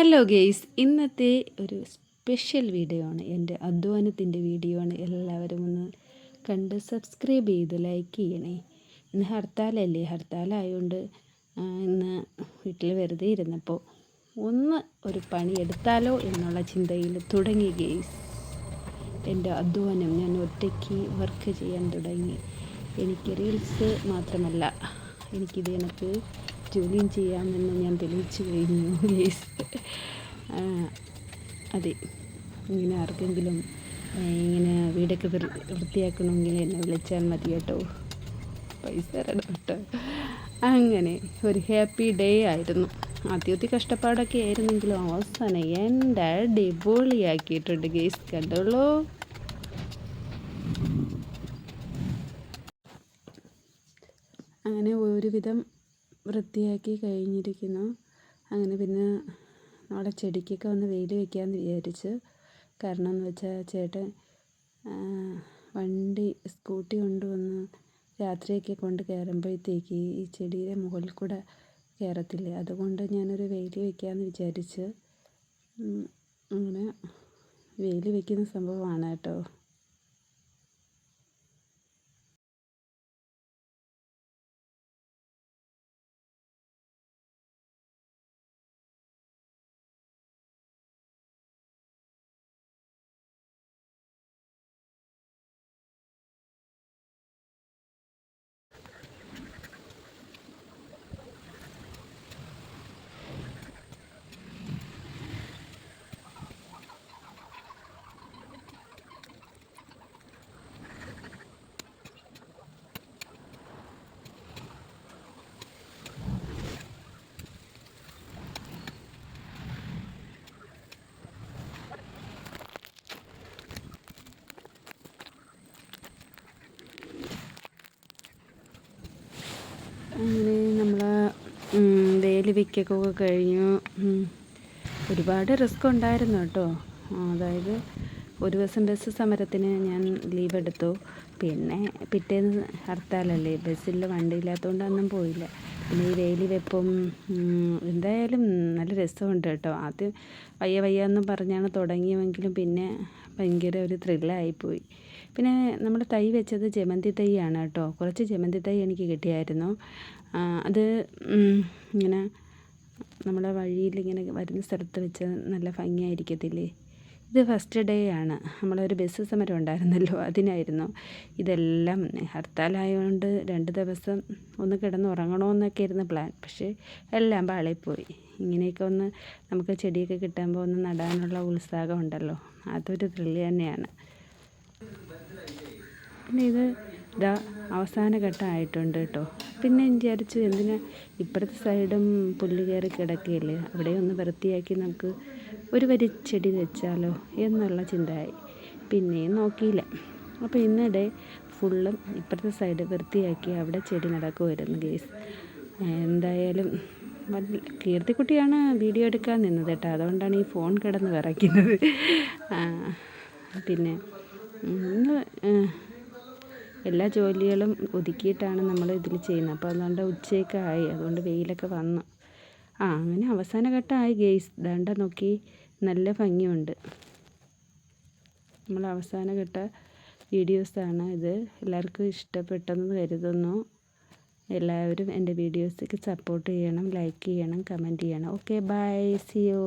Hello guys ഇന്നത്തെ ഒരു special video ആണ്. എന്റെ അധ്വാനത്തിന്റെ വീഡിയോ ആണ്. എല്ലാവരും ഒന്ന് കണ്ട് സബ്സ്ക്രൈബ് ചെയ്ത് ലൈക്ക് ചെയ്യണേ. ഇന്ന് ഹർത്താലല്ലേ? ഹർത്താലായതുകൊണ്ട് ഇന്ന് വീട്ടിൽ വെറുതെ ഇരുന്നപ്പോൾ ഒന്ന് ഒരു പണി എടുത്താലോ എന്നുള്ള ചിന്തയിൽ തുടങ്ങി ഗെയ്സ് എന്റെ അധ്വാനം ഞാൻ ഒറ്റയ്ക്ക് വർക്ക് ചെയ്യാൻ തുടങ്ങി. എനിക്ക് റീൽസ് മാത്രമല്ല എനിക്കിത് എനിക്ക് ജോലിയും ചെയ്യാമെന്ന് ഞാൻ തെളിയിച്ചു കഴിഞ്ഞു. ഗേസ് അതെ. ഇങ്ങനെ ആർക്കെങ്കിലും ഇങ്ങനെ വീടൊക്കെ വൃത്തിയാക്കണമെങ്കിൽ എന്നെ വിളിച്ചാൽ മതി കേട്ടോ. പൈസ തരണം കേട്ടോ അങ്ങനെ ഒരു ഹാപ്പി ഡേ ആയിരുന്നു. ആദ്യത്തെ കഷ്ടപ്പാടൊക്കെ ആയിരുന്നെങ്കിലും അവസാനം എന്റെ അടിപൊളിയാക്കിയിട്ടുണ്ട്. ഗേസ് കണ്ടോളൂ. അങ്ങനെ ഒരുവിധം വൃത്തിയാക്കി കഴിഞ്ഞിരിക്കുന്നു. അങ്ങനെ പിന്നെ നാളെ ചെടിക്കൊക്കെ ഒന്ന് വെയിൽ വെക്കാമെന്ന് വിചാരിച്ച്. കാരണം എന്ന് വെച്ചാൽ ചേട്ടൻ വണ്ടി സ്കൂട്ടി കൊണ്ടുവന്ന് രാത്രിയൊക്കെ കൊണ്ട് കയറുമ്പോഴത്തേക്ക് ഈ ചെടിയുടെ മുകളിൽ കൂടെ കയറത്തില്ലേ? അതുകൊണ്ട് ഞാനൊരു വെയിൽ വെക്കാമെന്ന് വിചാരിച്ച് അങ്ങനെ വെയിൽ വെക്കുന്ന സംഭവമാണ് കേട്ടോ. അങ്ങനെ നമ്മൾ വേൽ വയ്ക്കൊക്കെ കഴിഞ്ഞു. ഒരുപാട് റിസ്ക് ഉണ്ടായിരുന്നു കേട്ടോ. അതായത് ഒരു ദിവസം ബസ് സമരത്തിന് ഞാൻ ലീവ് എടുത്തു. പിന്നെ പിറ്റേന്ന് ഹർത്താലല്ലേ? ബസ്സിൽ വണ്ടിയില്ലാത്തതുകൊണ്ട് അന്നും പോയില്ല. പിന്നെ ഈ വേലി വെപ്പും എന്തായാലും നല്ല രസമുണ്ട് കേട്ടോ. ആദ്യം വയ്യ വയ്യ എന്ന് പറഞ്ഞാണ് തുടങ്ങിയെങ്കിലും പിന്നെ ഭയങ്കര ഒരു ത്രില്ലായിപ്പോയി. പിന്നെ നമ്മൾ തൈ വെച്ചത് ജമന്തി തൈയാണ് കേട്ടോ. കുറച്ച് ജമന്തി തൈ എനിക്ക് കിട്ടിയായിരുന്നു. അത് ഇങ്ങനെ നമ്മുടെ വഴിയിൽ ഇങ്ങനെ വരുന്ന സ്ഥലത്ത് വെച്ച് നല്ല ഭംഗിയായിരിക്കത്തില്ലേ? ഇത് ഫസ്റ്റ് ഡേ ആണ്. നമ്മളൊരു ബസ് സമരം ഉണ്ടായിരുന്നല്ലോ അതിനായിരുന്നു. ഇതെല്ലാം ഹർത്താലായതുകൊണ്ട് രണ്ട് ദിവസം ഒന്ന് കിടന്ന് ഉറങ്ങണമെന്നൊക്കെ ആയിരുന്നു പ്ലാൻ പക്ഷേ എല്ലാം പാളിപ്പോയി. ഇങ്ങനെയൊക്കെ ഒന്ന് നമുക്ക് ചെടിയൊക്കെ കിട്ടുമ്പോൾ ഒന്ന് നടാനുള്ള ഉത്സാഹം ഉണ്ടല്ലോ. അതൊരു ത്രില്ല് തന്നെയാണ്. പിന്നെ ഇത് ഇതാ അവസാന ഘട്ടമായിട്ടുണ്ട് കേട്ടോ. പിന്നെ വിചാരിച്ചു എന്തിനാ ഇപ്പുറത്തെ സൈഡും പുല്ല് കയറി കിടക്കുകയല്ലേ അവിടെ ഒന്ന് വൃത്തിയാക്കി നമുക്ക് ഒരു വരി ചെടി വെച്ചാലോ എന്നുള്ള ചിന്തയായി. പിന്നെയും നോക്കിയില്ല. അപ്പോൾ ഇന്നിടെ ഫുള്ളും ഇപ്പുറത്തെ സൈഡ് വൃത്തിയാക്കി അവിടെ ചെടി നടക്കുമായിരുന്നു ഗേസ്. എന്തായാലും കീർത്തിക്കുട്ടിയാണ് വീഡിയോ എടുക്കാൻ നിന്നത് കേട്ടോ. അതുകൊണ്ടാണ് ഈ ഫോൺ കിടന്ന് വിറയ്ക്കുന്നത്. പിന്നെ ഇന്ന് എല്ലാ ജോലികളും ഒതുക്കിയിട്ടാണ് നമ്മൾ ഇതിൽ ചെയ്യുന്നത്. അപ്പോൾ അതുകൊണ്ട് ഉച്ചയൊക്കെ ആയി. അതുകൊണ്ട് വെയിലൊക്കെ വന്നു. ആ അങ്ങനെ അവസാന ഘട്ടമായി ഗെയ്സ്. ദണ്ട നോക്കി നല്ല ഭംഗിയുണ്ട്. നമ്മൾ അവസാന ഘട്ട വീഡിയോസാണ് ഇത്. എല്ലാവർക്കും ഇഷ്ടപ്പെട്ടെന്ന് കരുതുന്നു. എല്ലാവരും എന്റെ വീഡിയോസൊക്കെ സപ്പോർട്ട് ചെയ്യണം ലൈക്ക് ചെയ്യണം കമന്റ് ചെയ്യണം. Okay bye. സിയോ